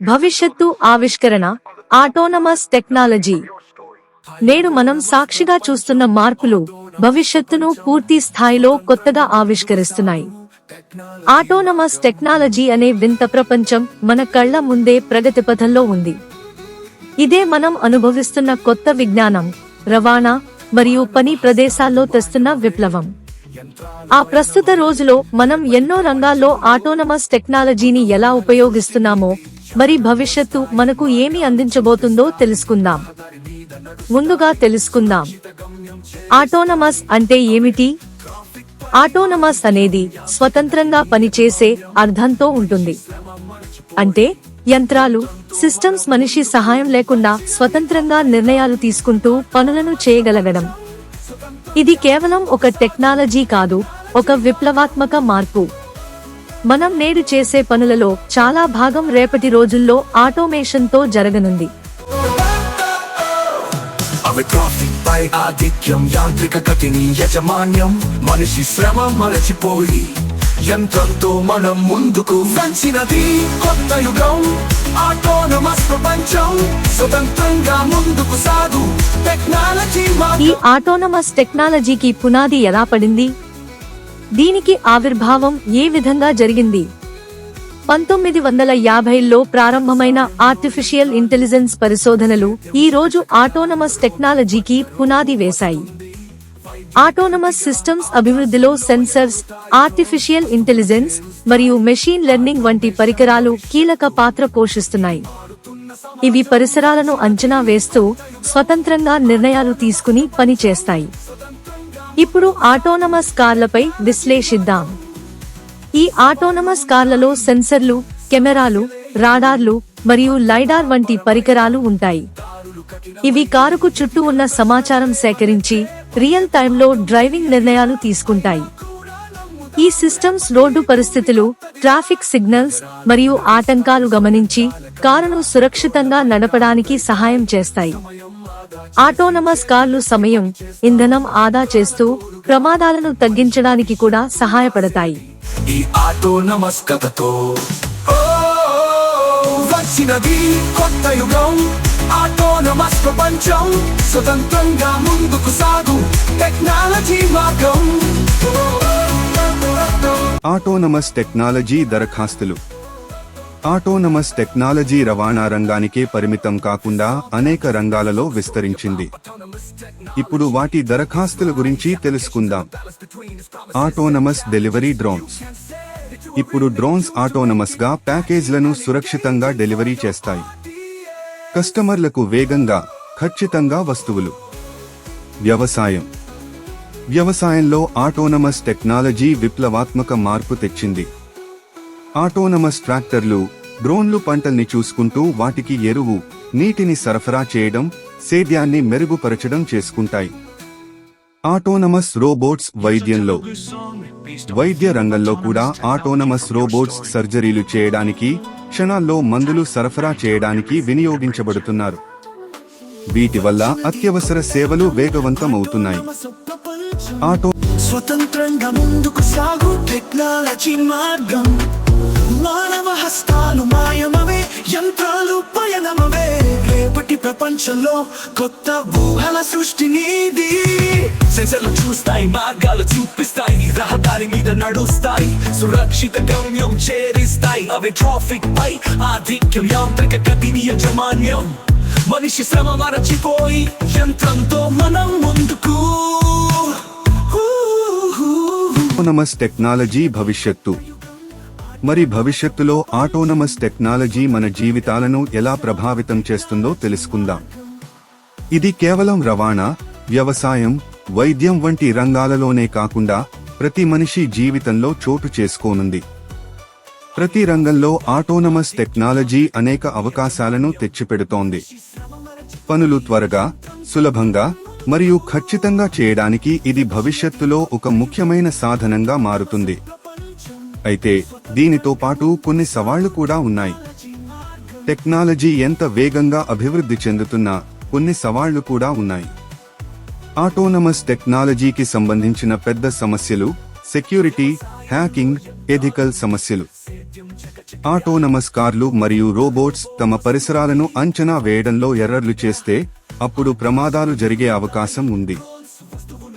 భవిష్యత్తు ఆవిష్కరణ autonomous technology నేడు మనం సాక్షిగా చూస్తున్న మార్పులు భవిష్యత్తును పూర్తి స్థాయిలో కొత్తగా ఆవిష్కరిస్తున్నాయి. ఆటోనమస్ టెక్నాలజీ అనే వింత ప్రపంచం మన కళ్ళ ముందే ప్రగతి పథంలో ఉంది. ఇదే మనం అనుభవిస్తున్న కొత్త విజ్ఞానం రవాణా మరియు పని ప్రదేశాల్లో తెస్తున్న విప్లవం. ఆ ప్రస్తుత రోజులో మనం ఎన్నో రంగాల్లో ఆటోనమస్ టెక్నాలజీని ఎలా ఉపయోగిస్తున్నామో మరి భవిష్యత్తు మనకు ఏమి అందించబోతుందో తెలుసుకుందాం. ముందుగా తెలుసుకుందాం. ఆటోనమస్ అంటే ఏమిటి? ఆటోనమస్ అనేది స్వతంత్రంగా పనిచేసే అర్థంతో ఉంటుంది. అంటే యంత్రాలు సిస్టమ్స్ మనిషి సహాయం లేకుండా స్వతంత్రంగా నిర్ణయాలు తీసుకుంటూ పనులను చేయగలగడం. ఇది కేవలం ఒక టెక్నాలజీ కాదు ఒక విప్లవాత్మక మార్పు. మనం నేడు చేసే పనులలో చాలా భాగం రేపటి రోజుల్లో ఆటోమేషన్తో జరగనుంది ఆధిక్యం యాంత్రిక గతిని యజమాన్యం మనిషి శ్రమ మరచిపోయి యంత్రంతో మనం ముందుకు వంచినది కొత్త యుగం. ఆటోనమస్ ప్రపంచం స్వతంత్రంగా ముందుకు సాగు టెక్నాలజీ ఈ ఆటోనమస్ టెక్నాలజీకి పునాది ఎలా పడింది? దీనికి ఆవిర్భావం ఏ విధంగా జరిగింది? పంతొమ్మిది వందల యాభైలో ప్రారంభమైన ఆర్టిఫిషియల్ ఇంటెలిజెన్స్ పరిశోధనలు ఈ రోజు ఆటోనమస్ టెక్నాలజీకి పునాది వేశాయి. ఆటోనమస్ సిస్టమ్స్ అభివృద్ధిలో సెన్సర్స్ ఆర్టిఫిషియల్ ఇంటెలిజెన్స్ మరియు మెషీన్ లెర్నింగ్ వంటి పరికరాలు కీలక పాత్ర పోషిస్తున్నాయి. ఇవి పరిసరాలను అంచనా వేస్తూ స్వతంత్రంగా నిర్ణయాలు తీసుకుని పనిచేస్తాయి. ఇప్పుడు ఆటోనమస్ కార్లపై విశ్లేషిద్దాం. ఈ ఆటోనమస్ కార్లలో సెన్సర్లు కెమెరాలు రాడార్లు మరియు లైడార్ వంటి పరికరాలు ఉంటాయి. ఇవి కారుకు చుట్టూ ఉన్న సమాచారం సేకరించి రియల్ టైంలో డ్రైవింగ్ నిర్ణయాలు తీసుకుంటాయి. ఈ సిస్టమ్స్ రోడ్డు పరిస్థితులు ట్రాఫిక్ సిగ్నల్స్ మరియు ఆటంకాలు గమనించి కారును సురక్షితంగా నడపడానికి సహాయం చేస్తాయి. ఆటోనమస్ కార్లు సమయం ఇంధనం ఆదా చేస్తూ ప్రమాదాలను తగ్గించడానికి కూడా సహాయపడతాయి. ఈ ఆటోనమస్ కథతో వచ్చినది కొత్త యుగం ఆటోనమస్ ప్రపంచం స్వతంత్రంగా ముందుకు సాగు టెక్నాలజీ మార్గం ఆటోనమస్ టెక్నాలజీ దరఖాస్తులు. ఆటోనమస్ టెక్నాలజీ రవాణా రంగానికే పరిమితం కాకుండా అనేక రంగాలలో విస్తరించింది. ఇప్పుడు వాటి దరఖాస్తుల గురించి తెలుసుకుందాం. Autonomous delivery drones. ఇప్పుడు డ్రోన్స్ ఆటోనమస్గా ప్యాకేజ్లను సురక్షితంగా డెలివరీ చేస్తాయి. కస్టమర్లకు వేగంగా ఖచ్చితంగా వస్తువులు. వ్యవసాయం. వ్యవసాయంలో ఆటోనమస్ టెక్నాలజీ విప్లవాత్మక మార్పు తెచ్చింది. ఆటోనమస్ ట్రాక్టర్లు డ్రోన్లు పంటల్ని చూసుకుంటూ వాటికి ఎరువు నీటిని సరఫరా చేయడం సేద్యాన్ని మెరుగుపరచడం చేసుకుంటాయి. ఆటోనమస్ రోబోట్స్ వైద్యంలో వైద్య రంగంలో కూడా ఆటోనమస్ రోబోట్స్ సర్జరీలు చేయడానికి క్షణాల్లో మందులు సరఫరా చేయడానికి వినియోగించబడుతున్నారు. వీటి వల్ల అత్యవసర సేవలు వేగవంతమవుతున్నాయి. ఆటో స్వతంత్రంగా ముందుకు సాగు టెక్నాలజీ మార్గం. మానవ హస్తాలు మాయమవే యంత్రాలు పయనమవే. రేపటి ప్రపంచంలో కొత్త ఊహల సృష్టి నీది. సెన్సర్లు చూస్తాయి మార్గాలు చూపిస్తాయి రహదారి మీద నడుస్తాయి సురక్షిత గమ్యం చేరిస్తాయి. అవి ట్రాఫిక్ పై ఆధిక్యం యాంత్రిక గతిని యజమాన్యం మనిషి శ్రమ మరచిపోయి యంత్రంతో మనం ముందుకు. ఆటోనమస్ టెక్నాలజీ భవిష్యత్తు. మరి భవిష్యత్తులో ఆటోనమస్ టెక్నాలజీ మన జీవితాలను ఎలా ప్రభావితం చేస్తుందో తెలుసుకుందాం. ఇది కేవలం రవాణా వ్యవసాయం వైద్యం వంటి రంగాలలోనే కాకుండా ప్రతి మనిషి జీవితంలో చోటు చేసుకోనుంది. ప్రతి రంగంలో ఆటోనమస్ టెక్నాలజీ అనేక అవకాశాలను తెచ్చిపెడుతోంది. పనులు త్వరగా సులభంగా మరియు ఖచ్చితంగా చేయడానికి ఇది భవిష్యత్తులో ఒక ముఖ్యమైన సాధనంగా మారుతుంది. అయితే దీనితో పాటు కొన్ని సవాళ్ళు కూడా ఉన్నాయి. టెక్నాలజీ ఎంత వేగంగా అభివృద్ధి చెందుతున్నా కొన్ని సవాళ్ళు కూడా ఉన్నాయి. ఆటోనమస్ టెక్నాలజీకి సంబంధించిన పెద్ద సమస్యలు సెక్యూరిటీ హ్యాకింగ్ ఎథికల్ సమస్యలు. ఆటోనమస్ కార్లు మరియు రోబోట్స్ తమ పరిసరాలను అంచనా వేయడంలో ఎర్రర్లు చేస్తే అప్పుడు ప్రమాదాలు జరిగే అవకాశం ఉంది.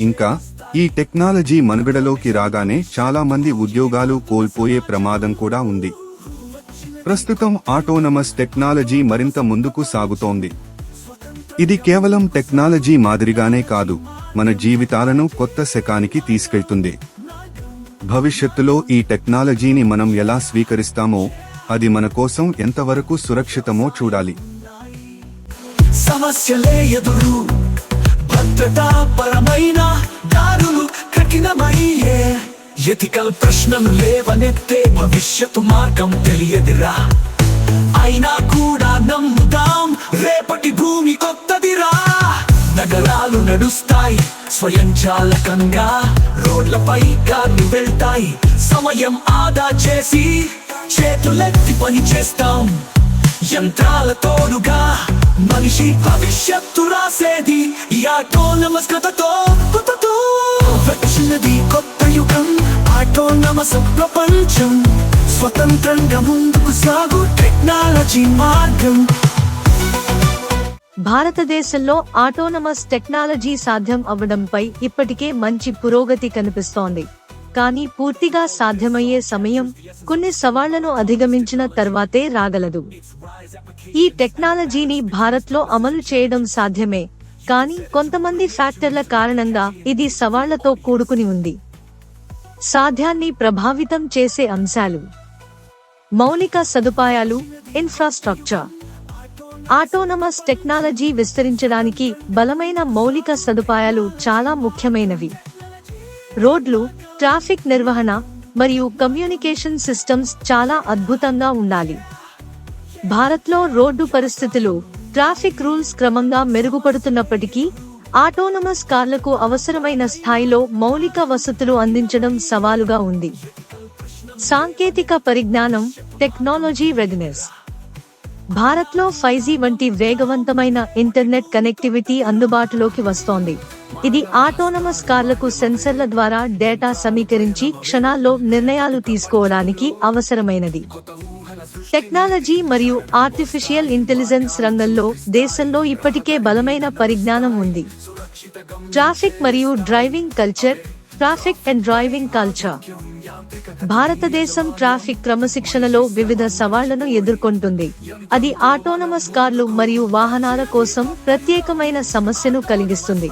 ఇంకా ఈ టెక్నాలజీ మనుగడలోకి రాగానే చాలా మంది ఉద్యోగాలు కోల్పోయే ప్రమాదం కూడా ఉంది. ప్రస్తుతం ఆటోనమస్ టెక్నాలజీ మరింత ముందుకు సాగుతోంది. ఇది కేవలం టెక్నాలజీ మాదిరిగానే కాదు మన జీవితాలను కొత్త శకానికి తీసుకెళ్తుంది. భవిష్యత్తులో ఈ టెక్నాలజీని మనం ఎలా స్వీకరిస్తామో అది మన కోసం ఎంతవరకు సురక్షితమో చూడాలి. సమస్యలే ఎదురు భద్రతా పరమైన దారులు కఠినమయ్యే. ఎథికల్ ప్రశ్నలు లేవనెత్తే భవిష్యత్తు మార్గం తెలియదురా. అయినా కూడా నమ్ముదాం రేపటి భూమి కొత్తదిరా. నగరాలు నడుస్తాయి. స్వయంచాలకంగా రోడ్లపై కార్లు వెళ్తాయి. సమయం ఆదా చేసి చేతులెత్తి పని చేస్తాం. యంత్రాల తోడుగా మనిషి భవిష్యత్తు రాసేది. ఈ ఆటోనమస్ కథతో వచ్చినది కొత్త యుగం ఆటోనమస్ ప్రపంచం. స్వతంత్రంగా ముందుకు సాగు టెక్నాలజీ మార్గం. భారతదేశంలో ఆటోనమస్ టెక్నాలజీ సాధ్యం అవ్వడంపై ఇప్పటికే మంచి పురోగతి కనిపిస్తోంది. కానీ పూర్తిగా సాధ్యమయ్యే సమయం కొన్ని సవాళ్ళను అధిగమించిన తర్వాతే రాగలదు. ఈ టెక్నాలజీని భారత్లో అమలు చేయడం సాధ్యమే కానీ కొంతమంది ఫ్యాక్టర్ల కారణంగా ఇది సవాళ్ళతో కూడుకుని ఉంది. సాధ్యాన్ని ప్రభావితం చేసే అంశాలు. మౌలిక సదుపాయాలు ఇన్ఫ్రాస్ట్రక్చర్ ఆటోనమస్ టెక్నాలజీ విస్తరించడానికి బలమైన మౌలిక సదుపాయాలు చాలా ముఖ్యమైనవి. రోడ్లు ట్రాఫిక్ నిర్వహణ మరియు కమ్యూనికేషన్ సిస్టమ్స్ చాలా అద్భుతంగా ఉండాలి. భారత్లో రోడ్డు పరిస్థితులు ట్రాఫిక్ రూల్స్ క్రమంగా మెరుగుపడుతున్నప్పటికీ ఆటోనమస్ కార్లకు అవసరమైన స్థాయిలో మౌలిక వసతులు అందించడం సవాలుగా ఉంది. సాంకేతిక పరిజ్ఞానం టెక్నాలజీ రెడీనెస్ భారత్లో ఫైవ్ జీ వంటి వేగవంతమైన ఇంటర్నెట్ కనెక్టివిటీ అందుబాటులోకి వస్తోంది. ఇది ఆటోనమస్ కార్లకు సెన్సర్ల ద్వారా డేటా సమీకరించి క్షణాల్లో నిర్ణయాలు తీసుకోవడానికి అవసరమైనది. టెక్నాలజీ మరియు ఆర్టిఫిషియల్ ఇంటెలిజెన్స్ రంగంలో దేశంలో ఇప్పటికే బలమైన పరిజ్ఞానం ఉంది. ట్రాఫిక్ మరియు driving culture traffic and driving culture. భారతదేశం ట్రాఫిక్ క్రమశిక్షణలో వివిధ సవాళ్ళను ఎదుర్కొంటుంది. అది ఆటోనమస్ కార్లు మరియు వాహనాల కోసం ప్రత్యేకమైన సమస్యను కలిగిస్తుంది.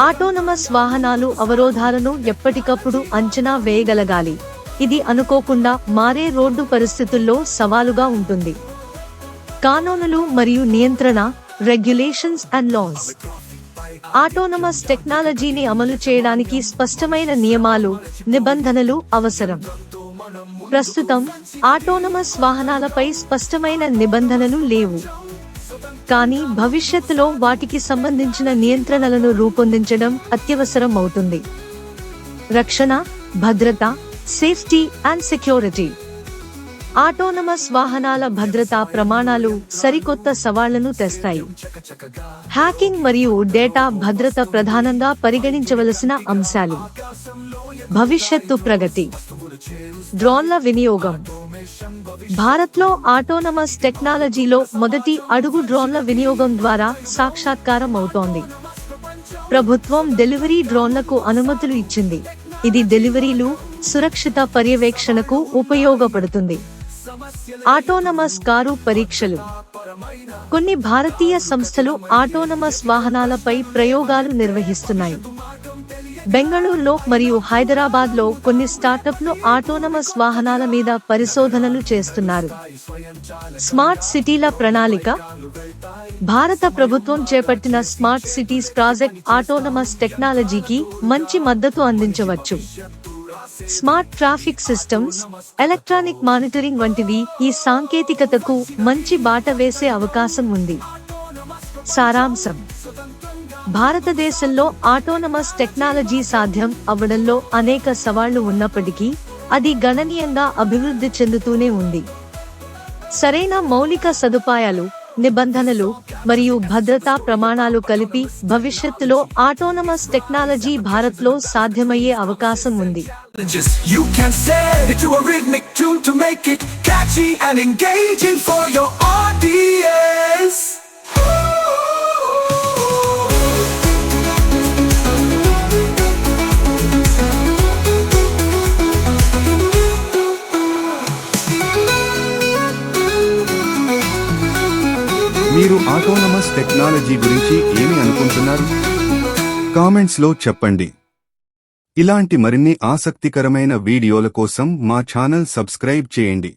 ఆటోనమస్ వాహనాలు అవరోధాలను ఎప్పటికప్పుడు అంచనా వేయగలగాలి. ఇది అనుకోకుండా మారే రోడ్డు పరిస్థితుల్లో సవాలుగా ఉంటుంది. కానూనులు మరియు నియంత్రణ రెగ్యులేషన్స్ అండ్ లాస్ ఆటోనమస్ టెక్నాలజీని అమలు చేయడానికి స్పష్టమైన నియమాలు నిబంధనలు అవసరం. ప్రస్తుతం ఆటోనమస్ వాహనాలపై స్పష్టమైన నిబంధనలు లేవు. కానీ భవిష్యత్తులో వాటికి సంబంధించిన నియంత్రణలను రూపొందించడం అత్యవసరం అవుతుంది. రక్షణ భద్రత సేఫ్టీ అండ్ సెక్యూరిటీ ఆటోనమస్ వాహనాల భద్రతా ప్రమాణాలు సరికొత్త సవాళ్ళను తెస్తాయి. హ్యాకింగ్ మరియు డేటా భద్రత ప్రధానంగా పరిగణించవలసిన అంశాలు. భవిష్యత్తు ప్రగతి. డ్రోన్ల వినియోగం. భారత్లో ఆటోనమస్ టెక్నాలజీలో మొదటి అడుగు డ్రోన్ల వినియోగం ద్వారా సాక్షాత్కారం అవుతోంది. ప్రభుత్వం డెలివరీ డ్రోన్లకు అనుమతులు ఇచ్చింది. ఇది డెలివరీలు సురక్షిత పర్యవేక్షణకు ఉపయోగపడుతుంది. ఆటోనమస్ కారు పరీక్షలు. కొన్ని భారతీయ సంస్థలు ఆటోనమస్ వాహనాలపై ప్రయోగాలు నిర్వహిస్తున్నాయి. బెంగళూరులో మరియు హైదరాబాద్లో కొన్ని స్టార్టప్లు ఆటోనమస్ వాహనాల మీద పరిశోధనలు చేస్తున్నారు. స్మార్ట్ సిటీల ప్రణాళిక. భారత ప్రభుత్వం చేపట్టిన స్మార్ట్ సిటీస్ ప్రాజెక్ట్ ఆటోనమస్ టెక్నాలజీకి మంచి మద్దతు అందించవచ్చు. Smart traffic systems electronic monitoring వంటివి ఈ సాంకేతికతకు మంచి బాట వేసే అవకాశం ఉంది. సారాంశం. భారతదేశంలో ఆటోనమస్ టెక్నాలజీ సాధ్యం అవ్వడంలో అనేక సవాళ్ళు ఉన్నప్పటికీ అది గణనీయంగా అభివృద్ధి చెందుతూనే ఉంది. సరైన మౌలిక సదుపాయాలు నిబంధనలు మరియు భద్రతా ప్రమాణాలు కలిపి భవిష్యత్తులో ఆటోనమస్ టెక్నాలజీ భారత్లో సాధ్యమయ్యే అవకాశం ఉంది. మీరు ఆటోనమస్ టెక్నాలజీ గురించి ఏమి అనుకుంటున్నారు? కామెంట్స్లో చెప్పండి. ఇలాంటి మరిన్ని ఆసక్తికరమైన వీడియోల కోసం మా ఛానల్ సబ్స్క్రైబ్ చేయండి.